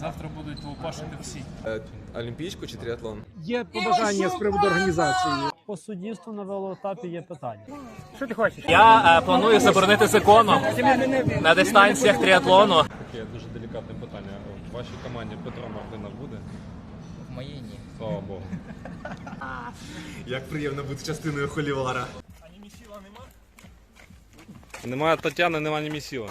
Завтра будуть лупашити всі. Е, Олімпійську чи тріатлон? Є побажання з приводу організації. По суддівству на велоетапі є питання. Що ти хочеш? Я е, планую заборонити законом на дистанціях тріатлону. Таке дуже делікатне питання. В вашій команді Петро Мартинов буде? В моїй ні. Слава Богу. Як приємно бути частиною холівара. Немає Тетяни, немає ні місіла.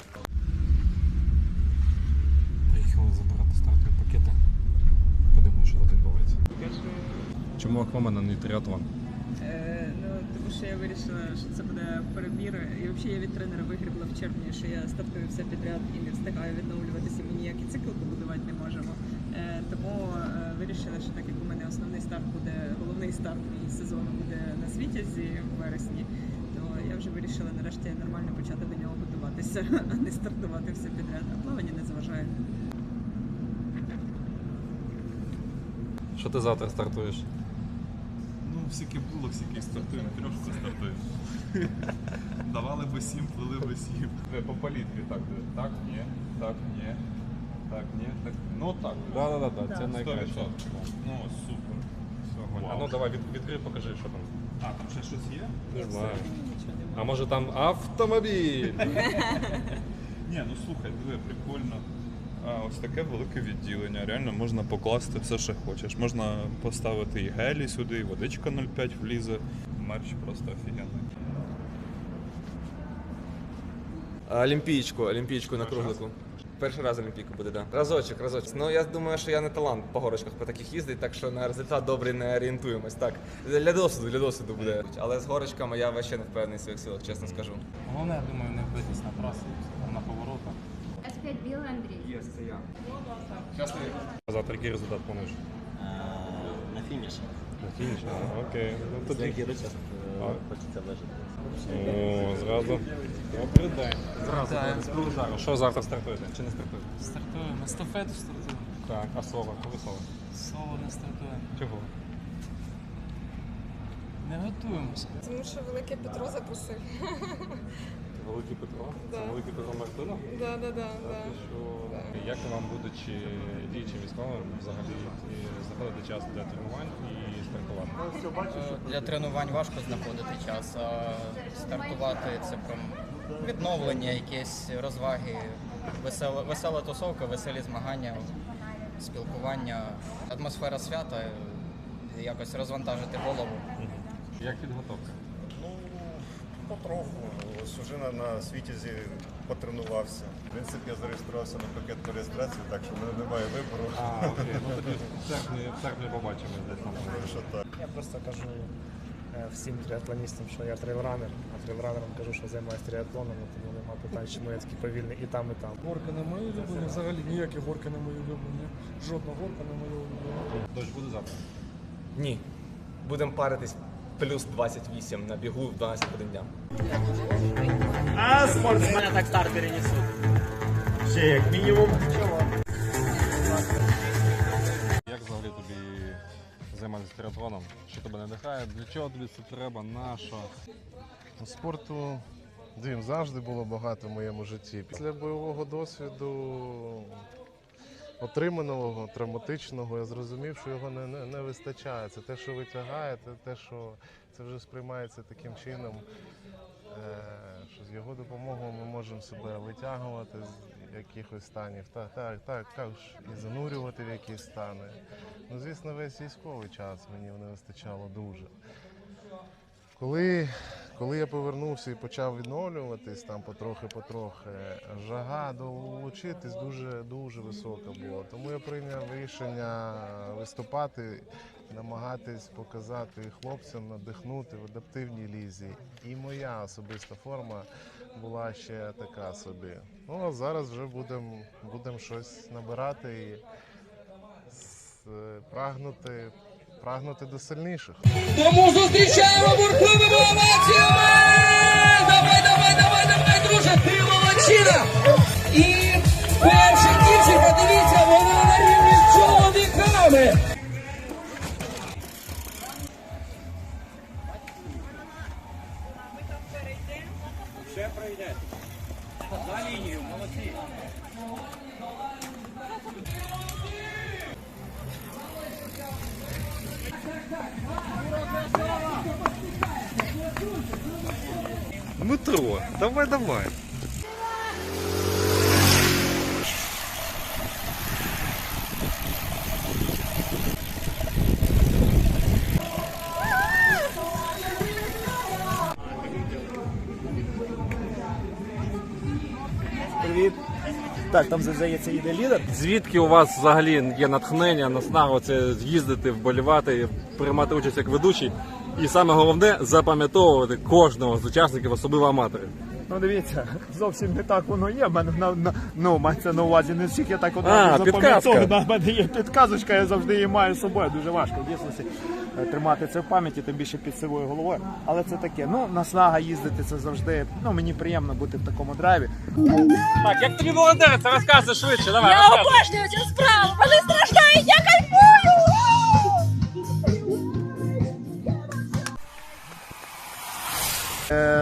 Чому Аквамен, а не тріатлон? Е, ну, тому що я вирішила, що це буде перебір. І взагалі я від тренера вигрібла в червні, що я стартую все підряд і не встигаю відновлюватися. Ми ніякий цикл побудувати не можемо. Е, тому е, вирішила, що так як у мене основний старт буде, головний старт мій сезону буде на світязі в вересні, то я вже вирішила нарешті нормально почати до нього готуватися, а не стартувати все підряд. А плавання не зважаю. Що ти завтра стартуєш? Всяке було, всяке стартуємо, трьошку стартуємо. Давали би сім, плили би сім. По палітрі так буде. Так, ні, так, ні, так, ні, так. Ну так. Так, так, так, це Сто найкраще. Ну, супер. Все, А ну давай від, відкрий, покажи, що там. А, там ще щось є? Не знаю. А може там автомобіль? Ні, ну слухай, диви, прикольно. А, ось таке велике відділення. Реально можна покласти все, що хочеш. Можна поставити і гелі сюди, і водичка 0,5 влізе. Мерч просто офігенний. Олімпійську, олімпійську на круглику. Перший раз Олімпійку буде, так. Да. Разочок, разочок. Ну я думаю, що я не талант по горочках по таких їздить, так що на результат добрий не орієнтуємось. Так. Для досвіду, для досвіду буде. Але з горочками я вообще не впевнений в своїх силах, чесно скажу. Головне, я думаю, не вбитись на трасі, на поворотах. С5 білий Андрій. Є, це я. Щасливо. А завтра який результат плануєш? На фініш. На фініш? А, Окей. Ну тоді. Який час хочеться вижити. О, зразу. Добрий день. Зразу. Зараз. Що завтра стартуєте? Чи не стартуєте? Стартуємо, естафету стартуємо. Так, а слово? Коли слово? Соло не стартуємо. Чого? Не готуємося. Тому що великий Петро запросив. Великий Петро? Це великий Петро Мартинов? Да, да, да, А ти що? Як вам, будучи діючим військовим, взагалі знаходити час для тренувань і стартувати? Для тренувань важко знаходити час, а стартувати це прям відновлення, якісь розваги, весела, весела тусовка, веселі змагання, спілкування, атмосфера свята, якось розвантажити голову. Як підготовка? Потроху. Ось уже на, світязі потренувався. В принципі, я зареєструвався на пакетну реєстрацію, так що в мене немає вибору. А, окей. Ну тоді в серпні побачимо десь там. Думаю, що так. Я просто кажу е, всім триатлоністам, що я трейлранер, а трейлранерам кажу, що займаюся триатлоном, тому нема питань, чому я такий повільний і там, і там. Горка не мої улюблені, взагалі ніякі горки не мої улюблені. Жодна горка не моя улюблена. Дощ буде завтра? Ні. Будемо паритись плюс 28 на бігу в 12 годин дня. А спортсмени так старт перенесуть. Ще як мінімум. Як взагалі тобі займатися триатлоном? Що тебе надихає? Для чого тобі це треба? На що? Спорту дим завжди було багато в моєму житті. Після бойового досвіду, отриманого травматичного, я зрозумів, що його не, не, не вистачає. Це те, що витягає, це те, що це вже сприймається таким чином, е, що з його допомогою ми можемо себе витягувати з якихось станів. Так, так, так, так і занурювати в якісь стани. Ну, звісно, весь військовий час мені не вистачало дуже. Коли, коли я повернувся і почав відновлюватись там потрохи-потрохи, жага долучитись дуже дуже висока була. Тому я прийняв рішення виступати, намагатись показати хлопцям, надихнути в адаптивній лізі. І моя особиста форма була ще така собі. Ну а зараз вже будемо будем щось набирати і прагнути, прагнути до сильніших. Тому зустрічаємо бурхливими оваціями! Давай, давай, давай, давай, друже, ти молодчина! Петро, давай, давай. Привіт. Так, там здається йде лідер. Звідки у вас взагалі є натхнення, наснага це з'їздити, вболівати, приймати участь як ведучий? І саме головне запам'ятовувати кожного з учасників, особливо аматорів. Ну дивіться, зовсім не так воно є. В мене на, на ну мається на увазі не всіх я так одразу запам'ятовую. В мене є підказочка, я завжди її маю з собою. Дуже важко в дійсності е, тримати це в пам'яті, тим більше під сивою головою. Але це таке. Ну, наснага їздити це завжди. Ну мені приємно бути в такому драйві. Так, як тобі волонтериться, розказуй швидше, давай. Я обожнюю цю справу! Вони страждають, я кайфую!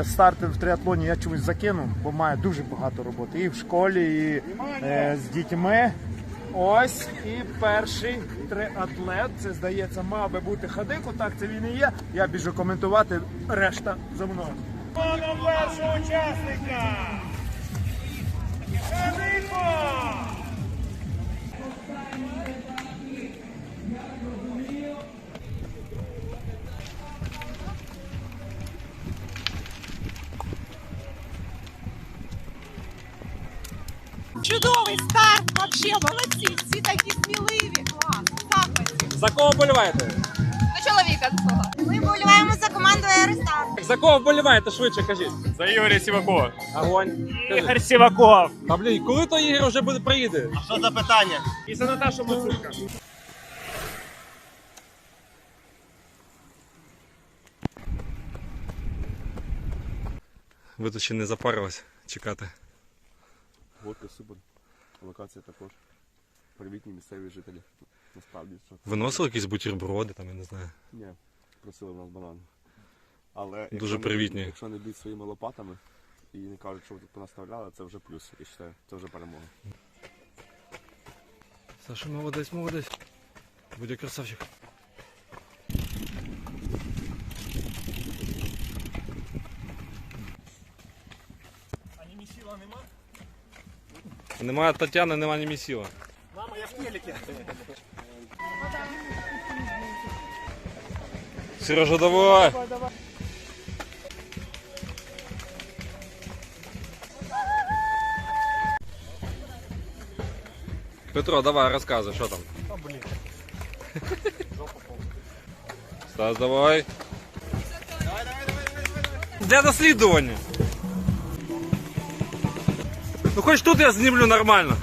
Старти в триатлоні я чомусь закинув, бо маю дуже багато роботи. І в школі, і е, з дітьми. Ось і перший триатлет. Це здається, мав би бути хадику. Так це він і є. Я біжу коментувати. Решта за мною. До першого учасника! Хадико! Чудовий старт! Вообще молодці! Всі такі сміливі! Клас! Захваті! За кого вболіваєте? До чоловіка свого. Ми вболіваємо за команду Аеростар. За кого вболіваєте, швидше кажіть. За Ігоря Сівакова. Огонь. Ігор Сіваков. Та блін, коли то Ігор вже буде приїде? А Що за питання? І за Наташу Мацурка. Ви тут ще не запарились чекати. Водка супер. Локація також. Привітні місцеві жителі. Насправді, що Виносили якісь бутерброди, там, я не знаю. ні, просили в нас банан. Але Дуже якщо не- якщо не б'ють своїми лопатами і не кажуть, що ви тут понаставляли, це вже плюс. Я вважаю, це вже перемога. Саша, молодець, молодець. Будь красавчик. Немає Тетяни, немає ні місіла. Мама, я в телеке. Сережа, давай! Петро, давай, розказуй, що там. Стас, давай. Для дослідження. Хоч тут я знімлю нормально.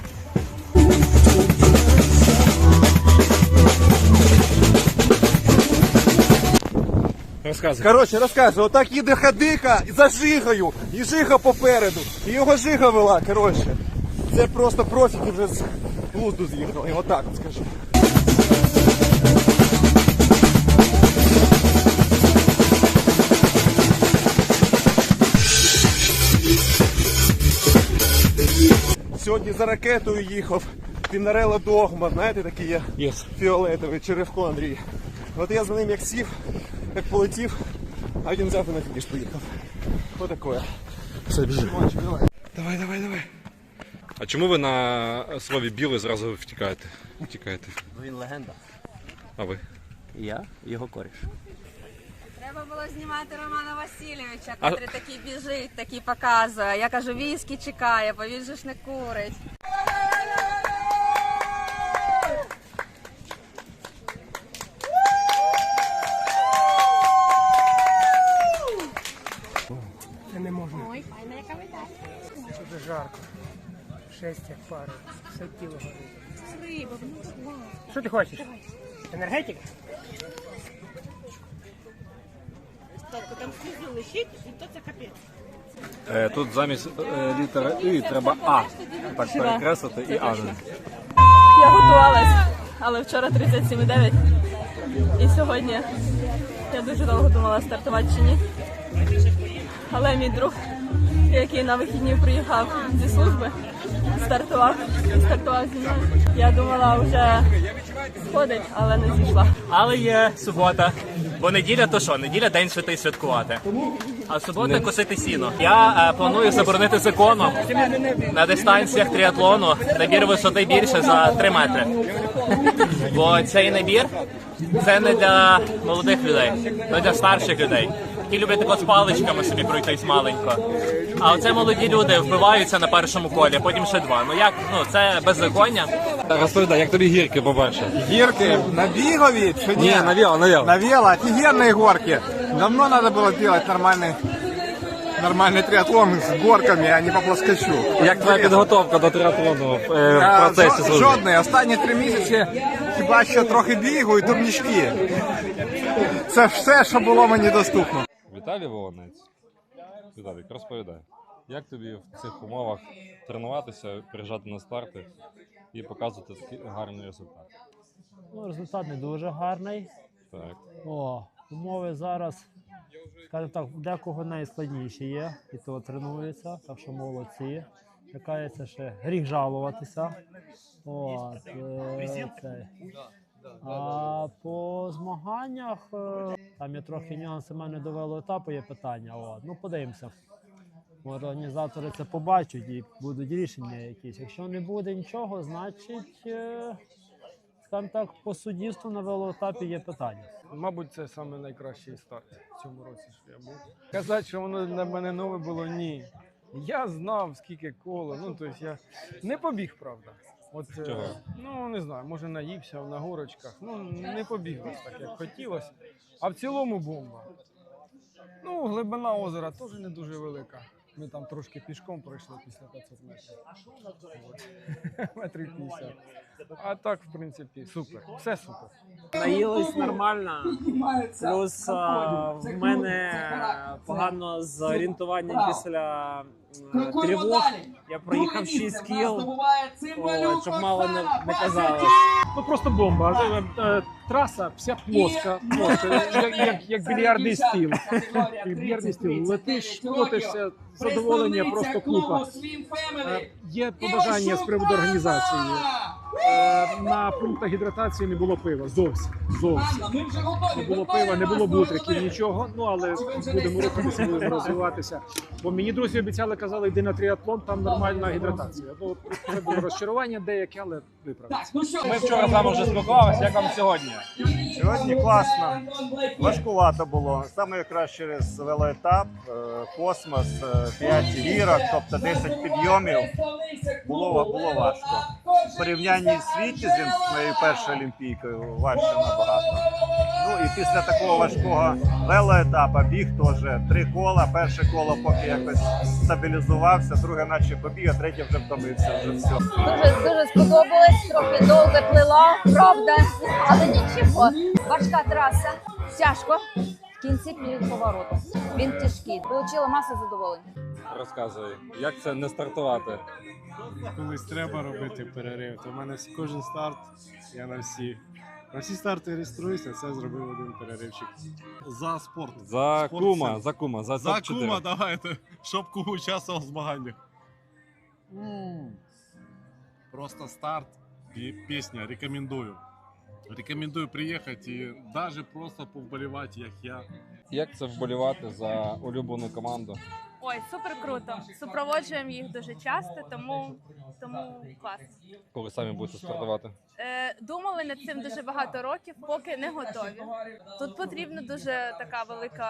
Розказуй. Коротше, розказую, отак їде хадиха за жигою, і жига попереду. І його жига вела, коротше. Це просто профіки вже з глузду з'їхали, отак от скажу. Сьогодні за ракетою їхав. Пінарело Догма, знаєте, такий є Yes. фіолетовий, Черевко Андрій. От я за ним як сів, як полетів, а він взяв і на фініш поїхав. Отакое. Все, біжи. Давай. Давай, давай, давай. А чому ви на слові білий зразу втікаєте? Втікаєте. Він легенда. А ви? Я його коріш. Треба було знімати Романа Васильовича, А- котрий такий біжить, такий показує. Я кажу, віскі чекає, бо він же ж не курить. Ой, файна яка видать. Дуже жарко. Шесть як пари. Все тіло горить. Риба, ну, Що ти хочеш? Енергетик? Там слізу лишить, і то це капець. Е, тут замість е, літери І треба А. Так перекреслити і А. Я готувалась, але вчора 37,9. І сьогодні я дуже довго думала стартувати чи ні. Але мій друг, який на вихідні приїхав зі служби, стартував і стартував зі мною. Я думала вже сходить, але не зійшла. Але є субота. Бо неділя то що? Неділя день святий святкувати. А субота косити сіно. Я е, планую заборонити законом на дистанціях тріатлону набір висоти більше за 3 метри. Бо цей набір це не для молодих людей, це для старших людей Які люблять тако з паличками собі пройтись маленько. А оце молоді люди вбиваються на першому колі, потім ще два. Ну як ну це беззаконня. Розповідай, як тобі гірки, по-перше? Гирки на Бигове? Что Не, на вело, на вело. На вело, офигенные горки. Давно надо было делать нормальный, нормальный триатлон с горками, а не по плоскощу. Як твоя підготовка до триатлону е, в Е, процесі жо- служби? Жодної. Останні три місяці хіба що трохи бігу і турнічки. Це все, що було мені доступно. Віталій Волонець. Віталік, розповідай, як тобі в цих умовах тренуватися, приїжджати на старти і показувати такий гарний результат? Ну, результат не дуже гарний. Так. О, умови зараз, скажімо так, декого найскладніші є, і то тренується, так що молодці. Чекається ще гріх жалуватися. От, е, це. А по змаганнях е, там є трохи нюанси, мене до велоетапу є питання. От. Ну, подивимося. Організатори це побачать і будуть рішення якісь. Якщо не буде нічого, значить, е, скажімо так, по суддівству на велоетапі є питання. Мабуть, це саме найкращий старт в цьому році, що я був. Казати, що воно для мене нове було ні. Я знав, скільки коло. Ну, тобто я не побіг, правда. От, е, Чого? ну, не знаю, може наївся на горочках. Ну, не побіг так, як хотілося. А в цілому бомба. Ну, глибина озера теж не дуже велика. Ми там трошки пішком пройшли після 500 метрів. От. Метрів 50. А так, в принципі, супер. Все супер. Наїлись нормально. Плюс а, в мене погано з орієнтуванням після тривог. Я проїхав 6 кіл, О, щоб мало не, не казалось. Ну просто бомба. Е, е, Траса вся плоска, плоска як, як, як більярдний стіл. Як більярдний стіл. Летиш, котишся, задоволення, просто купа. Е, Є побажання з приводу організації. Е, На пунктах гідратації не було пива. Зовсім. Зовсім. Не було пива, не було бутриків, нічого. Ну але будемо рухатися, будемо розвиватися. Бо мені друзі обіцяли, казали, йди на тріатлон, там нормальна гідратація. Ну, це було розчарування деяке, але виправиться. Ми вчора з вами вже спілкувалися, як вам сьогодні? Сьогодні класно. Важкувато було. Саме якраз через велоетап, е, космос, 5 гірок, тобто 10 підйомів. Було, було важко. В порівнянні з світі з моєю першою олімпійкою важче набагато. Ну і після такого важкого велоетапа біг теж три кола. Перше коло поки якось стабілізувався, друге наче побіг, а третє вже втомився. Вже все. Дуже дуже сподобалось, трохи довго плила, правда, але нічого. Важка траса, тяжко. В кінці перед поворотом. Він тяжкий. Получила масу задоволень. Розказуй, як це не стартувати? Колись треба робити перерив. То в мене кожен старт, я на всі. На всі старти реєструюся, це зробив один переривчик. За спорт. За Спорт кума, це- за кума, за За топ-чотири. кума давайте, щоб кум участвував в змаганнях. Просто старт и песня рекомендую. Рекомендую приїхати і навіть просто повболівати, як я. Як це вболівати за улюблену команду? Ой, супер круто. Супроводжуємо їх дуже часто, тому, тому клас. Коли самі будете стартувати? Е, думали над цим дуже багато років, поки не готові. Тут потрібна дуже така велика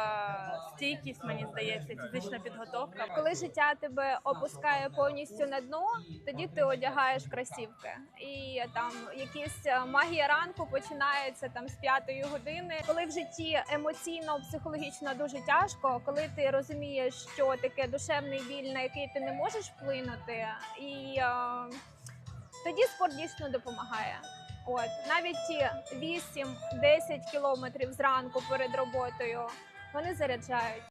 стійкість, мені здається, фізична підготовка. Коли життя тебе опускає повністю на дно, тоді ти одягаєш кросівки. І там якісь е, магія ранку починається там з п'ятої години. Коли в житті емоційно, психологічно дуже тяжко, коли ти розумієш, що таке душевний біль, на який ти не можеш вплинути, і е, тоді спорт дійсно допомагає. От навіть ті 8-10 кілометрів зранку перед роботою вони заряджають.